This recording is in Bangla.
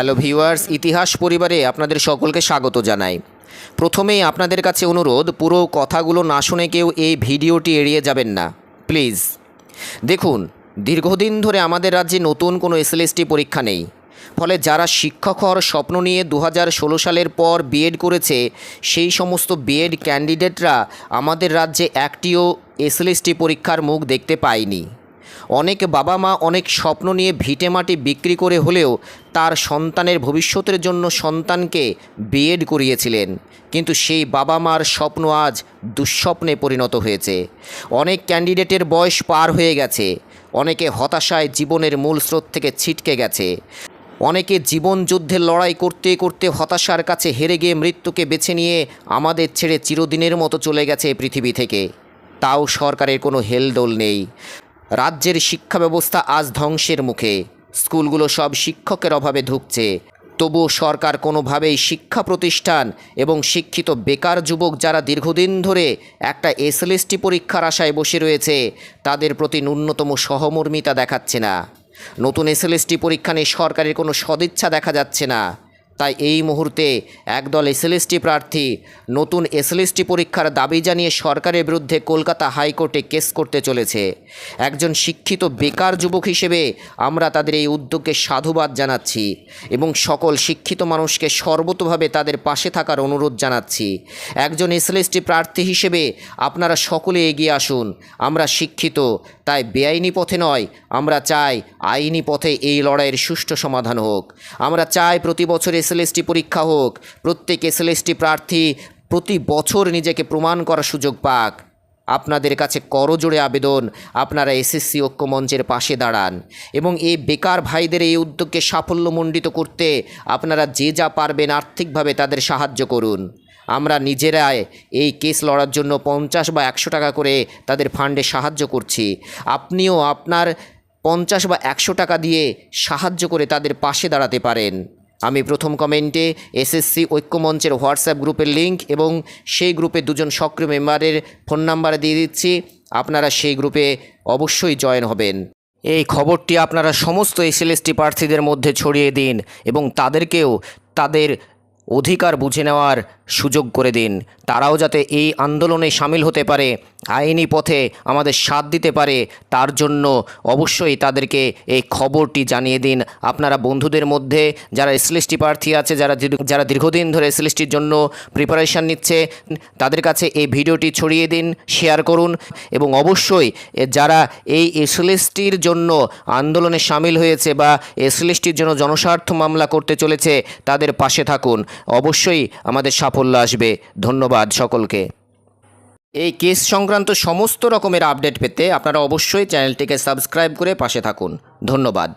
হ্যালো ভিউয়ার্স, ইতিহাস পরিবারে আপনাদের সকলকে স্বাগত জানাই। প্রথমেই আপনাদের কাছে অনুরোধ, পুরো কথাগুলো না শুনে কেউ এই ভিডিওটি এড়িয়ে যাবেন না। প্লিজ। দেখুন, দীর্ঘদিন ধরে আমাদের রাজ্যে নতুন কোনো এসএলএসটি পরীক্ষা নেই। ফলে যারা শিক্ষক হওয়ার স্বপ্ন নিয়ে দু ষোলো সালের পর বিএড করেছে, সেই সমস্ত বিএড ক্যান্ডিডেটরা আমাদের রাজ্যে একটিও এসএলএসটি পরীক্ষার মুখ দেখতে পায়নি। অনেক বাবা মা অনেক স্বপ্ন নিয়ে ভিটে মাটি বিক্রি করে হলেও তার সন্তানের ভবিষ্যতের জন্য সন্তানকে বিএড করিয়েছিলেন। কিন্তু সেই বাবা মার স্বপ্ন আজ দুঃস্বপ্নে পরিণত হয়েছে। অনেক ক্যান্ডিডেটের বয়স পার হয়ে গেছে। অনেকে হতাশায় জীবনের মূল স্রোত থেকে ছিটকে গেছে। অনেকে জীবন যুদ্ধের লড়াই করতে করতে হতাশার কাছে হেরে গিয়ে মৃত্যুকে বেছে নিয়ে আমাদের ছেড়ে চিরদিনের মতো চলে গেছে পৃথিবী থেকে। তাও সরকারের কোনো হেলদোল নেই। রাজ্যের শিক্ষা ব্যবস্থা আজ ধ্বংসের মুখে। স্কুলগুলো সব শিক্ষকের অভাবে ধুঁকছে। তবুও সরকার কোনোভাবেই শিক্ষা প্রতিষ্ঠান এবং শিক্ষিত বেকার যুবক যারা দীর্ঘদিন ধরে একটা এসএলএসটি পরীক্ষার আশায় বসে রয়েছে, তাদের প্রতি ন্যূনতম সহমর্মিতা দেখাচ্ছে না। নতুন এসএলএসটি পরীক্ষা নিয়ে সরকারের কোনো সদিচ্ছা দেখা যাচ্ছে না। তাই এই মুহূর্তে একদল এসএলএসটি প্রার্থী নতুন এসএলএসটি পরীক্ষার দাবি জানিয়ে সরকারের বিরুদ্ধে কলকাতা হাইকোর্টে কেস করতে চলেছে। একজন শিক্ষিত বেকার যুবক হিসেবে আমরা তাদের এই উদ্যোগকে সাধুবাদ জানাচ্ছি এবং সকল শিক্ষিত মানুষকে সর্বতোভাবে তাদের পাশে থাকার অনুরোধ জানাচ্ছি। একজন এসএলএসটি প্রার্থী হিসেবে আপনারা সকলে এগিয়ে আসুন। আমরা শিক্ষিত, তাই বেআইনি পথে নয়, আমরা চাই আইনি পথে এই লড়াইয়ের সুষ্ঠু সমাধান হোক। আমরা চাই প্রতি বছর এসএলএসটি পরীক্ষা হোক, প্রত্যেক এসএলএসটি প্রার্থী প্রতি বছর নিজেকে প্রমাণ করার সুযোগ পাক। আপনাদের কাছে করজোড়ে আবেদন, আপনারা এসএসসি ঐক্যমঞ্চের পাশে দাঁড়ান এবং এই বেকার ভাইদের এই উদ্যোগকে সাফল্যমণ্ডিত করতে আপনারা যে যা পারবেন আর্থিকভাবে তাদের সাহায্য করুন। আমরা নিজেরাই এই কেস লড়ার জন্য পঞ্চাশ বা একশো টাকা করে তাদের ফান্ডে সাহায্য করছি। আপনিও আপনার পঞ্চাশ বা একশো টাকা দিয়ে সাহায্য করে তাদের পাশে দাঁড়াতে পারেন। আমি প্রথম কমেন্টে এসএসসি ঐক্যমঞ্চের হোয়াটসঅ্যাপ গ্রুপের লিঙ্ক এবং সেই গ্রুপে দুজন সক্রিয় মেম্বারের ফোন নাম্বার দিয়ে দিচ্ছি। আপনারা সেই গ্রুপে অবশ্যই জয়েন হবেন। এই খবরটি আপনারা সমস্ত এসএলএসটি প্রার্থীদের মধ্যে ছড়িয়ে দিন এবং তাদেরকেও তাদের অধিকার বুঝে নেওয়ার সুযোগ করে দিন। তারাও যাতে এই আন্দোলনে সামিল হতে পারে, আইনি পথে আমাদের সাথ দিতে পারে, তার জন্য অবশ্যই তাদেরকে এই খবরটি জানিয়ে দিন। আপনারা বন্ধুদের মধ্যে যারা এসএলএসটি প্রার্থী আছে, যারা যারা দীর্ঘদিন ধরে এসএলএসটির জন্য প্রিপারেশান নিচ্ছে, তাদের কাছে এই ভিডিওটি ছড়িয়ে দিন শেয়ার করুন এবং অবশ্যই যারা এই এসএলএসটির জন্য আন্দোলনে সামিল হয়েছে বা এসএলএসটির জন্য জনস্বার্থ মামলা করতে চলেছে, তাদের পাশে থাকুন। অবশ্যই আমাদের সাফল্য আসবে। ধন্যবাদ সকলকে। এই কেস সংক্রান্ত সমস্ত রকমের আপডেট পেতে আপনারা অবশ্যই চ্যানেলটিকে সাবস্ক্রাইব করে পাশে থাকুন। ধন্যবাদ।